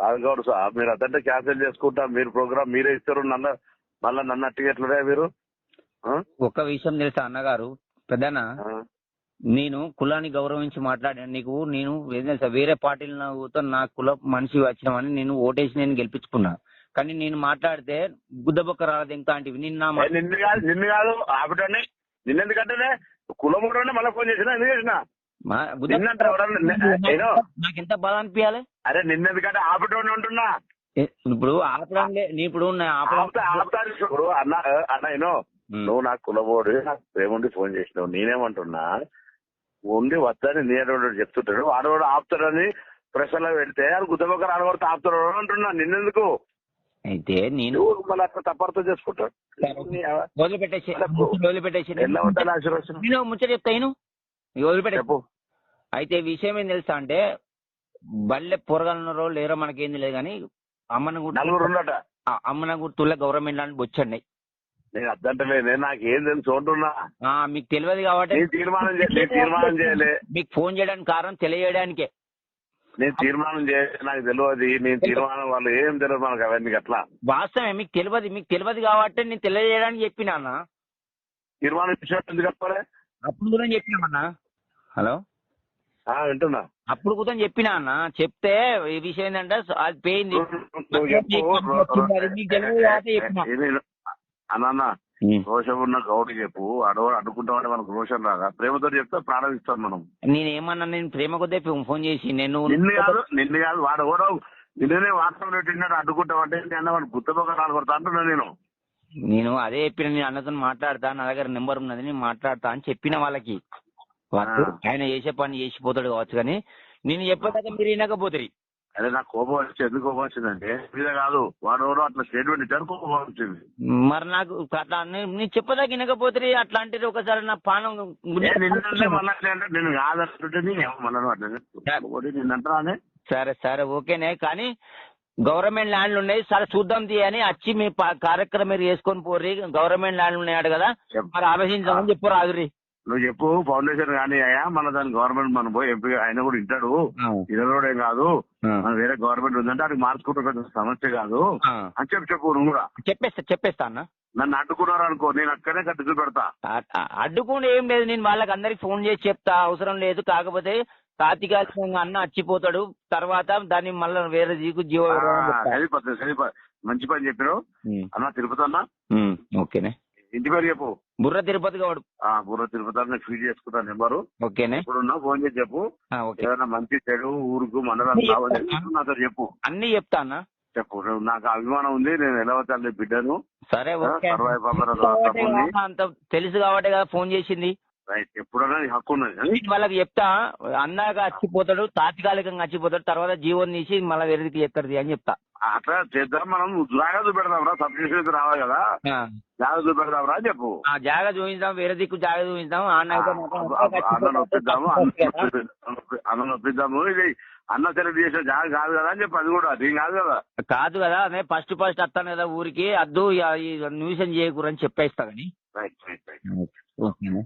కాదు గౌడ్ సార్ మీరు అదంటే క్యాన్సిల్ చేసుకుంటా మీరు ప్రోగ్రామ్ మీరే ఇస్తారు నన్ను మళ్ళీ నన్ను అట్టిగట్లనే మీరు? ఒక్క విషయం తెలుసా అన్నగారు? పెద్దనా ఆ. నేను కులాన్ని గౌరవించి మాట్లాడాను. నీకు నేను వేరే పార్టీలతో నా కుల మనిషి వచ్చినామని నేను ఓటేసి నేను గెలిపించుకున్నా. కానీ నేను మాట్లాడితే గుద్దబొక్క రాలేదు ఇంకా నిన్న కాదు నిన్ను కాదు ఆపిటని నిన్నెందుకంటేనే కులం కూడా మళ్ళీ ఫోన్ చేసినా ఎందుకు చేసినా? నాకు ఎంత బాధ అనిపించాలి అరే నిన్నెందుకంటే ఆపిటోని ఉంటున్నా ఇప్పుడు ఆపడం లే- నీ ఇప్పుడు ఆపుతాను. ఇప్పుడు అన్న అన్న ఏనో. నువ్వు నాకు కులబోడు నాకు ప్రేముండి ఫోన్ చేసినావు నేనేమంటున్నా? ఉండి వద్దని నేను చెప్తుంటాడు. వాడు ఆపుతాడని ప్రశ్నలో పెడితే అది గుద్దబొక్కరు ఆడబడితే ఆపుతాడు అంటున్నా. నిన్నెందుకు? అయితే నేను మళ్ళీ అట్లా తప్పర్థం చేసుకుంటాడు వదిలిపెట్టేసి. వదిలిపెట్టేసి ముచ్చట చెప్తా నేను వదిలిపెట్టే అయితే విషయం ఏం తెలుసా అంటే బల్లె పొరగలన్నారో లేరో మనకేం తెలియదు కానీ అమ్మన నలుగురు ఉన్నట అమ్మన గుర్తుల్లో గవర్నమెంట్ లాంటి బొచ్చండి నేను నాకు ఏం తెలుసు అంటున్నా మీకు తెలియదు కాబట్టి తీర్మానం తీర్మానం చేయలే. మీకు ఫోన్ చేయడానికి కారణం తెలియజేయడానికే. నేను తీర్మానం చేయలే నాకు తెలియదు నేను తీర్మానం వాళ్ళు ఏం తెలియదు మనకు అవన్నీ అట్లా. వాస్తవమే మీకు తెలియదు మీకు తెలియదు కాబట్టి నేను తెలియజేయడానికి చెప్పినా అన్న. తీర్మానం ఎందుకు చెప్పాలి? అప్పుడు కూడా చెప్పినామన్నా హలో? వింటున్నా. అప్పుడు కూడా చెప్పినా అన్న చెప్తే ఈ విషయం ఏంటంటే అది పోయింది. అన్న రోషం ఉన్న గౌడు చెప్పు అడవ అడ్డుకుంటామంటే మనకు రోషన్ రాదా? ప్రేమతో చెప్తే ప్రాణం ఇస్తాం మనం. నేను ఏమన్నా నేను ప్రేమ కొద్దే ఫోన్ చేసి నేను నిన్ను కాదు నిన్ను కాదు వాడు కూడా నిన్ననే వాస్తవం పెట్టినాడు అడ్డుకుంటామంటే నేను వాడు కొడతా అంటున్నా నేను. నేను అదే చెప్పిన నేను అన్నతో మాట్లాడతా నా దగ్గర నెంబర్ ఉన్నది నేను మాట్లాడతా అని చెప్పిన వాళ్ళకి. ఆ. ఆయన చేసే పని చేసిపోతాడు కావచ్చు కానీ నేను చెప్పేదాకా మీరు వినకపోతుంది అదే నాకు కోపం వచ్చి ఎందుకు కోపం వచ్చిందంటే కాదు వాడు అట్లా స్టేట్మెంట్ ఇచ్చారు కోపం వచ్చింది. మరి నాకు అట్లా నేను చెప్పేదాకా వినకపోతుంది అట్లాంటిది ఒకసారి నా పానం నేను కాదంటుంటే నేను అట్లా నిన్నంటానే సరే. సరే ఓకేనే కానీ గవర్నమెంట్ ల్యాండ్లు ఉన్నాయి సరే చూద్దాం తీ అని వచ్చి మీ కార్యక్రమం మీరు చేసుకొని పోర్రి గవర్నమెంట్ ల్యాండ్లు ఉన్నాయట కదా. మరి ఆలోచించమని చెప్పు రాదురి నువ్వు చెప్పు ఫౌండేషన్ కానీ అయ్యా మన దాని గవర్నమెంట్ మనం పోయి ఎంపీ ఆయన కూడా ఇంటాడు ఇదరోడే కాదు. మన వేరే గవర్నమెంట్ ఉందంటే అది మార్చుకుంటే పెద్ద సమస్య కాదు. అని చెప్పి చెప్పు నువ్వు కూడా. చెప్పేస్తా చెప్పేస్తా అన్న. నన్ను అడ్డుకున్నారు అనుకో నేను అక్కడే కట్టి పెడతా అ- అ- అడ్డుకుండా ఏం లేదు. నేను వాళ్ళకి అందరికి ఫోన్ చేసి చెప్తా. అవసరం లేదు. కాకపోతే తాత్కాలికంగా అన్న వచ్చిపోతాడు తర్వాత దాన్ని మళ్ళీ వేరే జీకు జీవ మంచి పని చెప్పినావు. అన్న తిరుపతి అన్న. ఓకేనే. ఇంటి పేరు చెప్పు. బుర్ర తిరుపతి గౌడు ఆ బుర్ర తిరుపతి అన్న ఫీడ్ చేసుకుంటా నెంబరు. ఓకేనే. ఇప్పుడున్నా ఫోన్ చేసి చెప్పు. ఆ, ఓకే. ఏదైనా మంచి చెడు ఊరుకు మండలం కావాలి నాతో చెప్పు. అన్ని చెప్తా అన్న. చెప్పు. నువ్వు నాకు అభిమానం ఉంది నేను ఎలవతల్లి బిడ్డను. సరే ఓకే. సర్వాయి పాపర కాబట్టి ఉంది కదా అంత తెలుసు కాబట్టి కదా ఫోన్ చేసింది. రైట్. ఎప్పుడన్నా నీ హక్కు ఉన్నది వాళ్ళకి చెప్తా. అన్నాక వచ్చిపోతాడు తాత్కాలికంగా వచ్చిపోతాడు తర్వాత జీవన్ తీసి మళ్ళీ వేరేదికి చెప్తాడు అని చెప్తా. అట్లా చేద్దాం మనం జాగ్రత్త పెడదాం రా సబ్సిడీ రావాలి కదా. జాగ్రత్త పెడదాం రా చెప్పు. ఆ జాగ చూపించాం వేరే దిక్కు జాగ చూపించాం ఆ అన్న నొప్పిద్దాము అన్న నొప్పిద్దాము ఇది అన్న సెలెక్ట్ చేసిన జాగ కాదు కదా అని చెప్పి అది కూడా అది కాదు కదా. కాదు కదా అదే ఫస్ట్ ఫస్ట్ వస్తాను కదా ఊరికి అద్దు న్యూసెన్ చేయకూరని చెప్పేస్తా కానీ రైట్ రైట్ రైట్ ఓకేనా?